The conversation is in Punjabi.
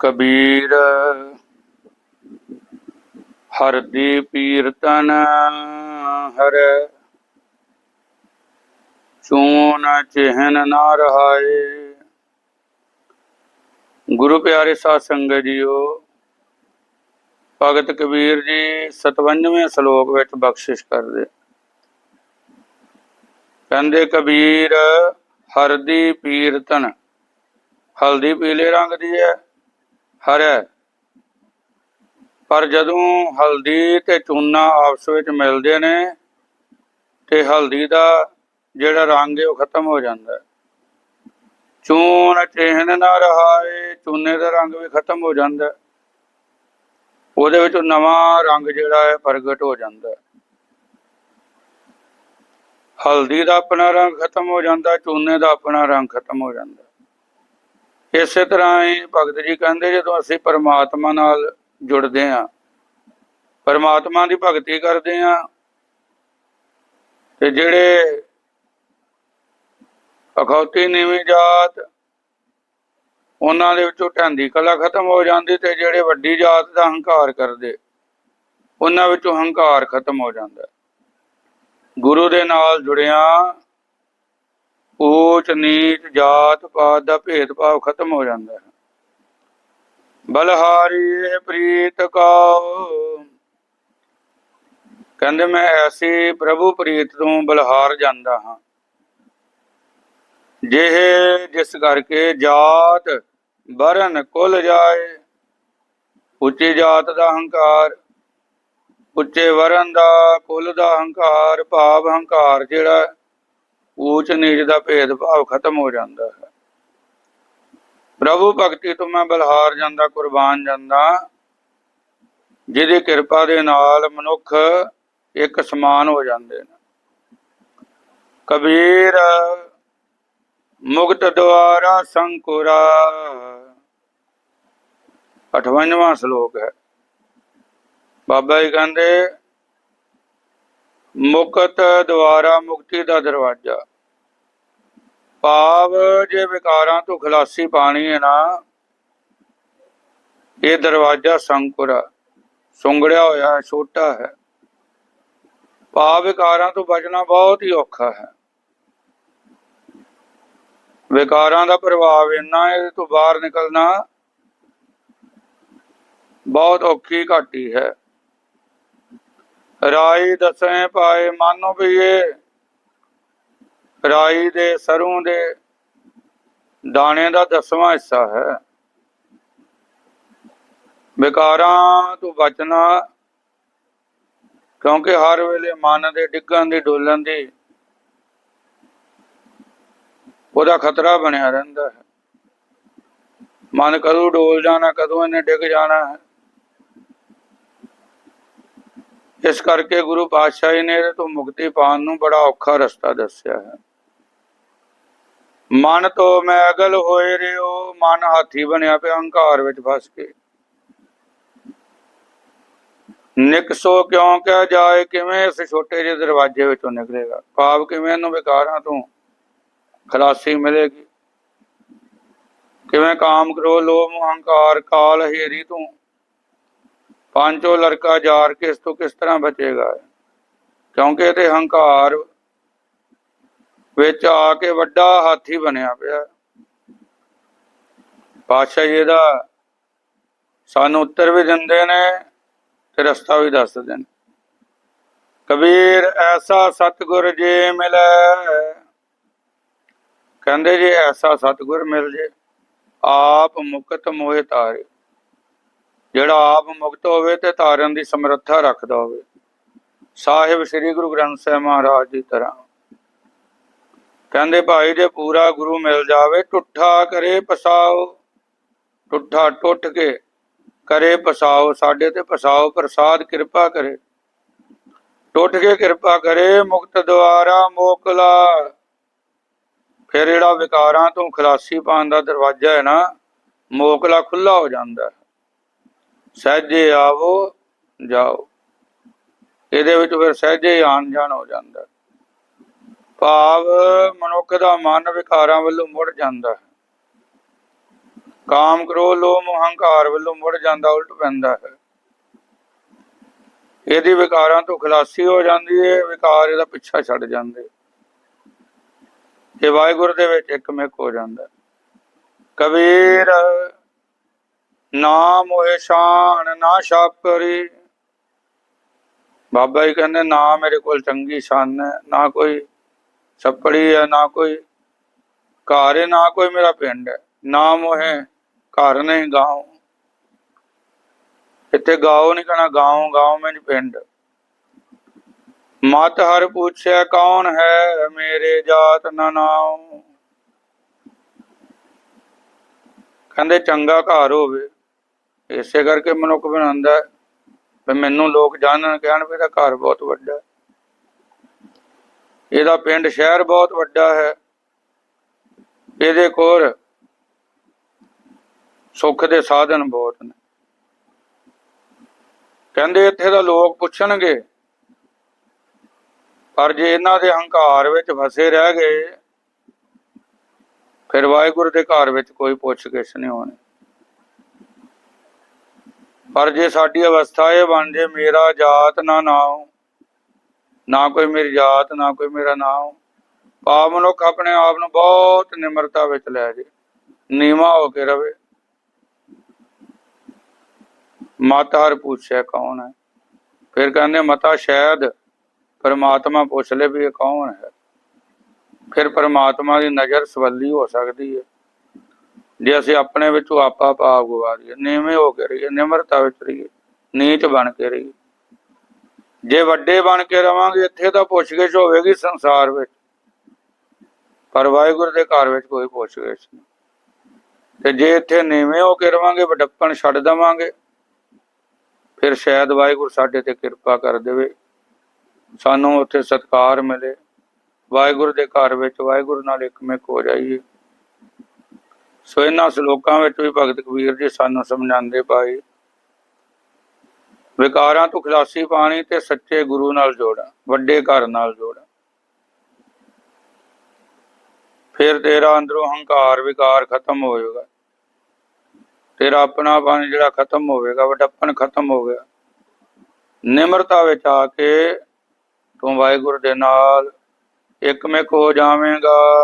ਕਬੀਰ ਹਰ ਦੀ ਪੀਰਤਨ ਹਰ ਚੂਨ ਚਿਹਨ ਨਾ ਰਹਾਏ। ਗੁਰੂ ਪਿਆਰੇ ਸਾਧ ਸੰਗਤ ਜੀਓ, ਭਗਤ ਕਬੀਰ ਜੀ 57ਵੇਂ ਸ਼ਲੋਕ ਵਿੱਚ ਬਖਸ਼ਿਸ਼ ਕਰਦੇ। ਕਹਿੰਦੇ, ਕਬੀਰ ਹਰਦੀ ਪੀਰਤਨ, ਹਲਦੀ ਪੀਲੇ ਰੰਗ ਦੀ ਹੈ ਹਰ ਹੈ। ਪਰ ਜਦੋਂ ਹਲਦੀ ਤੇ ਚੂਨਾ ਆਪਸ ਵਿੱਚ ਮਿਲਦੇ ਨੇ ਤੇ ਹਲਦੀ ਦਾ ਜਿਹੜਾ ਰੰਗ ਹੈ ਉਹ ਖਤਮ ਹੋ ਜਾਂਦਾ ਚੂਨ ਚਿਹਨ ਨਾ ਰਹਾ ਏ ਚੂਨੇ ਦਾ ਰੰਗ ਵੀ ਖਤਮ ਹੋ ਜਾਂਦਾ ਹੈ। ਉਹਦੇ ਵਿੱਚ ਨਵਾਂ ਰੰਗ ਜਿਹੜਾ ਹੈ, ਪ੍ਰਗਟ ਹੋ ਜਾਂਦਾ ਹਲਦੀ ਦਾ ਆਪਣਾ ਰੰਗ ਖਤਮ ਹੋ ਜਾਂਦਾ, ਚੂਨੇ ਦਾ ਆਪਣਾ ਰੰਗ ਖਤਮ ਹੋ ਜਾਂਦਾ ਇਸੇ ਤਰ੍ਹਾਂ ਹੀ ਭਗਤ ਜੀ ਕਹਿੰਦੇ ਜਦੋਂ ਅਸੀਂ ਪਰਮਾਤਮਾ ਨਾਲ ਜੁੜਦੇ ਹਾਂ, ਪਰਮਾਤਮਾ ਦੀ ਭਗਤੀ ਕਰਦੇ ਹਾਂ, ਤੇ ਜਿਹੜੇ ਅਖੌਤੀ ਨੀਵੀਂ ਜਾਤ ਉਹਨਾਂ ਦੇ ਵਿੱਚੋਂ ਢਾਂਦੀ ਕਲਾ ਖਤਮ ਹੋ ਜਾਂਦੀ ਤੇ ਜਿਹੜੇ ਵੱਡੀ ਜਾਤ ਦਾ ਹੰਕਾਰ ਕਰਦੇ, ਉਹਨਾਂ ਵਿੱਚੋਂ ਹੰਕਾਰ ਖਤਮ ਹੋ ਜਾਂਦਾ। ਗੁਰੂ ਦੇ ਨਾਲ ਜੁੜਿਆ ਊਚ ਨੀਚ ਜਾਤ ਪਾਤ ਦਾ ਭੇਦਭਾਵ ਖਤਮ ਹੋ ਜਾਂਦਾ ਹੈ। ਬਲਹਾਰੀ ਇਹ ਪ੍ਰੀਤ ਕਉ। ਕਹਿੰਦੇ ਮੈਂ ਐਸੀ ਪ੍ਰਭੂ ਪ੍ਰੀਤ ਤੋਂ ਬਲਹਾਰ ਜਾਂਦਾ ਹਾਂ। ਜਿਹੇ ਜਿਸ ਕਰਕੇ ਜਾਤ ਬਰਨ ਕੁਲ ਜਾਏ, ਉੱਚੀ ਜਾਤ ਦਾ ਹੰਕਾਰ, ਉੱਚੇ ਵਰਨ ਦਾ ਕੁਲ ਦਾ ਹੰਕਾਰ, ਭਾਵ ਹੰਕਾਰ ਜਿਹੜਾ ਊਚ ਨੀਚ ਦਾ ਭੇਦਭਾਵ ਖਤਮ ਹੋ ਜਾਂਦਾ ਹੈ। ਪ੍ਰਭੂ ਭਗਤੀ ਤੋਂ ਮੈਂ ਬਲਹਾਰ ਜਾਂਦਾ, ਕੁਰਬਾਨ ਜਾਂਦਾ। ਜਿਹਦੀ ਕਿਰਪਾ ਦੇ ਨਾਲ ਮਨੁੱਖ ਇੱਕ ਸਮਾਨ ਹੋ ਜਾਂਦੇ ਨੇ। ਕਬੀਰ ਮੁਕਤ ਦੁਆਰਾ ਸੰਕੁਰਾ। 58ਵਾਂ ਸ਼ਲੋਕ ਹੈ। ਬਾਬਾ ਜੀ ਕਹਿੰਦੇ, ਮੁਕਤ ਦੁਆਰਾ ਮੁਕਤੀ ਦਾ ਦਰਵਾਜ਼ਾ। ਭਾਵ ਜੇ ਵਿਕਾਰਾਂ ਤੋਂ ਖਲਾਸੀ ਪਾਣੀ ਹੈ ਨਾ, ਇਹ ਦਰਵਾਜ਼ਾ ਸੰਕੁਰਾ ਸੁੰਗੜਿਆ ਹੋਇਆ ਛੋਟਾ ਹੈ। ਭਾਵ ਵਿਕਾਰਾਂ ਤੋਂ ਬਚਣਾ ਬਹੁਤ ਹੀ ਔਖਾ ਹੈ। ਵਿਕਾਰਾਂ ਦਾ ਪ੍ਰਭਾਵ ਇੰਨਾ ਇਹਦੇ ਤੋਂ ਬਾਹਰ ਨਿਕਲਣਾ ਬਹੁਤ ਔਖੀ ਘਾਟੀ ਹੈ। ਰਾਏ ਦਸਵੇਂ ਪਾਏ ਮਾਨੋ ਵੀ ਇਹ ਰਾਈ ਦੇ ਸਰੋਂ ਦੇ ਦਾਣੇ ਦਾ ਦਸਵਾਂ ਹਿੱਸਾ ਹੈ। ਵਿਕਾਰਾਂ ਤੋਂ ਬਚਣਾ, ਕਿਉਂਕਿ ਹਰ ਵੇਲੇ ਮਨ ਦੇ ਡਿੱਗਣ ਦੀ, ਡੋਲਣ ਦੀ ਉਹਦਾ ਖਤਰਾ ਬਣਿਆ ਰਹਿੰਦਾ ਹੈ। ਮਨ ਕਦੋਂ ਡੋਲ ਜਾਣਾ, ਕਦੋਂ ਇਹਨੇ ਡਿੱਗ ਜਾਣਾ ਹੈ। ਇਸ ਕਰਕੇ ਗੁਰੂ ਪਾਤਸ਼ਾਹ ਜੀ ਨੇ ਇਹਦੇ ਤੋਂ ਮੁਕਤੀ ਪਾਉਣ ਨੂੰ ਬੜਾ ਔਖਾ ਰਸਤਾ ਦੱਸਿਆ ਹੈ। ਮਨ ਤੋਂ ਮੈਂ ਅਗਲ ਹੋਏ ਰਿਓ, ਮਨ ਹਾਥੀ ਬਣਿਆ ਪਿਆ ਹੰਕਾਰ ਵਿੱਚ ਫਸ ਕੇ। ਨਿਕਸੋ ਕਿਉਂ ਕਿਹਾ ਜਾਏ, ਕਿਵੇਂ ਇਸ ਛੋਟੇ ਜਿਹੇ ਦਰਵਾਜ਼ੇ ਵਿੱਚੋਂ ਨਿਕਲੇਗਾ? ਪਾਪ ਕਿਵੇਂ ਇਹਨੂੰ ਵਿਕਾਰਾਂ ਤੋਂ ਖਲਾਸੀ ਮਿਲੇਗੀ? ਕਿਵੇਂ ਕਾਮ ਕਰੋ ਲੋਭ ਹੰਕਾਰ ਕਾਲ ਹੇਰੀ ਤੋਂ ਪੰਜੋ ਲੜਕਾ ਜਾਰ ਕਿਸ ਤੋਂ ਕਿਸ ਤਰ੍ਹਾਂ ਬਚੇਗਾ? ਕਿਉਂਕਿ ਇਹਦੇ ਹੰਕਾਰ ਵਿੱਚ ਆ ਕੇ ਵੱਡਾ ਹਾਥੀ ਬਣਿਆ ਪਿਆ। ਪਾਤਸ਼ਾਹ ਜੀ ਦਾ ਸਾਨੂੰ ਉੱਤਰ ਵੀ ਦਿੰਦੇ ਨੇ ਤੇ ਰਸਤਾ ਵੀ ਦੱਸਦੇ ਨੇ। ਕਬੀਰ, ਐਸਾ ਸਤਗੁਰ ਜੇ ਮਿਲੈ। ਕਹਿੰਦੇ ਜੇ, ਐਸਾ ਸਤਗੁਰ ਮਿਲ ਜੇ, ਆਪ ਮੁਕਤ ਮੋਹਿ ਤਾਰੇ ਜਿਹੜਾ ਆਪ ਮੁਕਤ ਹੋਵੇ ਤੇ ਤਾਰਨ ਦੀ ਸਮਰੱਥਾ ਰੱਖਦਾ ਹੋਵੇ। ਸਾਹਿਬ ਸ੍ਰੀ ਗੁਰੂ ਗ੍ਰੰਥ ਸਾਹਿਬ ਮਹਾਰਾਜ ਦੀ ਤਰ੍ਹਾਂ। ਕਹਿੰਦੇ ਭਾਈ ਜੇ ਪੂਰਾ ਗੁਰੂ ਮਿਲ ਜਾਵੇ, ਟੁੱਠਾ ਕਰੇ ਪਸਾਓ। ਟੁੱਠਾ ਟੁੱਟ ਕੇ ਕਰੇ ਪਸਾਓ, ਸਾਡੇ ਤੇ ਪਸਾਓ, ਪ੍ਰਸਾਦ ਕਿਰਪਾ ਕਰੇ। ਟੁੱਟ ਕੇ ਕਿਰਪਾ ਕਰੇ, ਮੁਕਤ ਦੁਆਰਾ ਮੋਕਲਾ ਫਿਰ ਜਿਹੜਾ ਵਿਕਾਰਾਂ ਤੋਂ ਖਲਾਸੀ ਪਾਉਣ ਦਾ ਦਰਵਾਜ਼ਾ ਹੈ ਨਾ, ਮੋਕਲਾ ਖੁੱਲਾ ਹੋ ਜਾਂਦਾ। ਹੈ ਸਹਿਜੇ ਆਵੋ, ਜਾਓ। ਇਹਦੇ ਵਿੱਚ ਫਿਰ ਸਹਿਜੇ ਹੀ ਆਣ ਜਾਣ ਹੋ ਜਾਂਦਾ। ਭਾਵ ਮਨੁੱਖ ਦਾ ਮਨ ਵਿਕਾਰਾਂ ਵੱਲੋਂ ਮੁੜ ਜਾਂਦਾ ਹੈ। ਕਾਮ ਕ੍ਰੋਧ ਲੋਭ ਹੰਕਾਰ ਵੱਲੋਂ ਮੁੜ ਜਾਂਦਾ, ਉਲਟ ਪੈਂਦਾ ਹੈ। ਇਹਦੀ ਵਿਕਾਰਾਂ ਤੋਂ ਖਲਾਸੀ ਹੋ ਜਾਂਦੀ ਹੈ, ਵਿਕਾਰ ਇਹਦਾ ਪਿੱਛਾ ਛੱਡ ਜਾਂਦੇ। ਇਹ ਵਾਹਿਗੁਰੂ ਦੇ ਵਿੱਚ ਇੱਕਮਿਕ ਹੋ ਜਾਂਦਾ ਕਬੀਰ ਨਾਮ ਹੋਏ ਸ਼ਾਨ, ਨਾ ਛਾਪਰੀ ਬਾਬਾ ਜੀ ਕਹਿੰਦੇ, ਨਾ ਮੇਰੇ ਕੋਲ ਚੰਗੀ ਸ਼ਾਨ ਹੈ, ਨਾ ਕੋਈ ਛੱਪੜੀ ਹੈ, ਨਾ ਕੋਈ ਘਰ ਹੈ, ਨਾ ਕੋਈ ਮੇਰਾ ਪਿੰਡ ਹੈ। ਨਾ ਮੋਹੇ ਘਰ ਨਹੀਂ, ਗਾਉਂ। ਇੱਥੇ ਗਾਉ ਨਹੀਂ ਕਹਣਾ, ਗਾਉਂ ਗਾਉਂ ਵਿੱਚ ਪਿੰਡ। ਮਤ ਹਰ ਪੁੱਛਿਆ ਕੌਣ ਹੈ ਮੇਰੇ ਜਾਤ ਨਾ ਨਾਉ। ਕਹਿੰਦੇ ਚੰਗਾ ਘਰ ਹੋਵੇ, ਇਸੇ ਕਰਕੇ ਮਨੁੱਖ ਬਣਾਉਂਦਾ ਮੈਨੂੰ ਲੋਕ ਜਾਣਨ, ਕਹਿਣ ਵੀ ਇਹਦਾ ਘਰ ਬਹੁਤ ਵੱਡਾ ਇਹਦਾ ਪਿੰਡ ਸ਼ਹਿਰ ਬਹੁਤ ਵੱਡਾ ਹੈ। ਇਹਦੇ ਕੋਲ ਸੁੱਖ ਦੇ ਸਾਧਨ ਬਹੁਤ ਨੇ। ਕਹਿੰਦੇ ਇੱਥੇ ਦਾ ਲੋਕ ਪੁੱਛਣਗੇ, ਪਰ ਜੇ ਇਹਨਾਂ ਦੇ ਹੰਕਾਰ ਵਿੱਚ ਫਸੇ ਰਹਿ ਗਏ, ਫਿਰ ਵਾਹਿਗੁਰੂ ਦੇ ਘਰ ਵਿੱਚ ਕੋਈ ਪੁੱਛ ਗਿੱਛ ਨਹੀਂ ਹੋਣੀ। ਪਰ ਜੇ ਸਾਡੀ ਅਵਸਥਾ ਇਹ ਬਣ ਜੇ, ਮੇਰਾ ਜਾਤ ਨਾ ਨਾਉ ਨਾ ਕੋਈ ਮੇਰੀ ਜਾਤ, ਨਾ ਕੋਈ ਮੇਰਾ ਨਾਮ। ਪਾਪ ਮਨੁੱਖ ਆਪਣੇ ਆਪ ਨੂੰ ਬਹੁਤ ਨਿਮਰਤਾ ਵਿੱਚ ਲੈ ਜੇ, ਨੀਵਾ ਹੋ ਕੇ ਰਵੇ। ਮਾਤਾ ਹਰ ਪੁੱਛਿਆ ਕੌਣ ਹੈ? ਫਿਰ ਕਹਿੰਦੇ, ਮਤਾ ਸ਼ਾਇਦ ਪਰਮਾਤਮਾ ਪੁੱਛ ਲੈ ਵੀ ਇਹ ਕੌਣ ਹੈ। ਫਿਰ ਪਰਮਾਤਮਾ ਦੀ ਨਜ਼ਰ ਸਵੱਲੀ ਹੋ ਸਕਦੀ ਹੈ। ਜੇ ਅਸੀਂ ਆਪਣੇ ਵਿੱਚੋਂ ਆਪਾ ਭਾਵ ਗਵਾ ਦਈਏ ਨੀਵੇਂ ਹੋ ਕੇ ਰਹੀਏ, ਨਿਮਰਤਾ ਵਿੱਚ ਰਹੀਏ, ਨੀਚ ਬਣ ਕੇ ਰਹੀਏ। ਜੇ ਵੱਡੇ ਬਣ ਕੇ ਰਵਾਂਗੇ, ਇੱਥੇ ਤਾਂ ਪੁੱਛਗਿਛ ਹੋਵੇਗੀ ਸੰਸਾਰ ਵਿੱਚ। ਪਰ ਵਾਹਿਗੁਰੂ ਦੇ ਘਰ ਵਿੱਚ ਕੋਈ ਪੁੱਛਗਿਛ ਨਹੀਂ। ਤੇ ਜੇ ਇੱਥੇ ਨੀਵੇਂ ਹੋ ਕੇ ਰਵਾਂਗੇ ਵਡੱਪਣ ਛੱਡ ਦੇਵਾਂਗੇ, ਫਿਰ ਸ਼ਾਇਦ ਵਾਹਿਗੁਰੂ ਸਾਡੇ ਤੇ ਕਿਰਪਾ ਕਰ ਦੇਵੇ। ਸਾਨੂੰ ਉੱਥੇ ਸਤਕਾਰ ਮਿਲੇ। ਵਾਹਿਗੁਰੂ ਦੇ ਘਰ ਵਿੱਚ ਵਾਹਿਗੁਰੂ ਨਾਲ ਇੱਕਮਿਕ ਹੋ ਜਾਈਏ। ਸੋ ਇਹਨਾਂ ਸ਼ਲੋਕਾਂ ਵਿੱਚ ਵੀ ਭਗਤ ਕਬੀਰ ਜੀ ਸਾਨੂੰ ਸਮਝਾਉਂਦੇ ਪਾਏ। ਵਿਕਾਰਾਂ ਤੋਂ ਖਲਾਸੀ ਪਾਣੀ ਤੇ ਸੱਚੇ ਗੁਰੂ ਨਾਲ ਜੋੜਾ, ਵੱਡੇ ਘਰ ਨਾਲ ਜੋੜਾ। ਫਿਰ ਤੇਰਾ ਅੰਦਰੋਂ ਹੰਕਾਰ ਵਿਕਾਰ ਖਤਮ ਹੋਏਗਾ। ਤੇਰਾ ਆਪਣਾ ਆਪਣਾਪਨ ਜਿਹੜਾ ਖਤਮ ਹੋਵੇਗਾ ਵਡੱਪਨ ਖਤਮ ਹੋ ਗਿਆ। ਨਿਮਰਤਾ ਵਿੱਚ ਆ ਕੇ ਤੂੰ ਵਾਹਿਗੁਰੂ ਦੇ ਨਾਲ ਇੱਕਮਿਕ ਹੋ ਜਾਵੇਂਗਾ।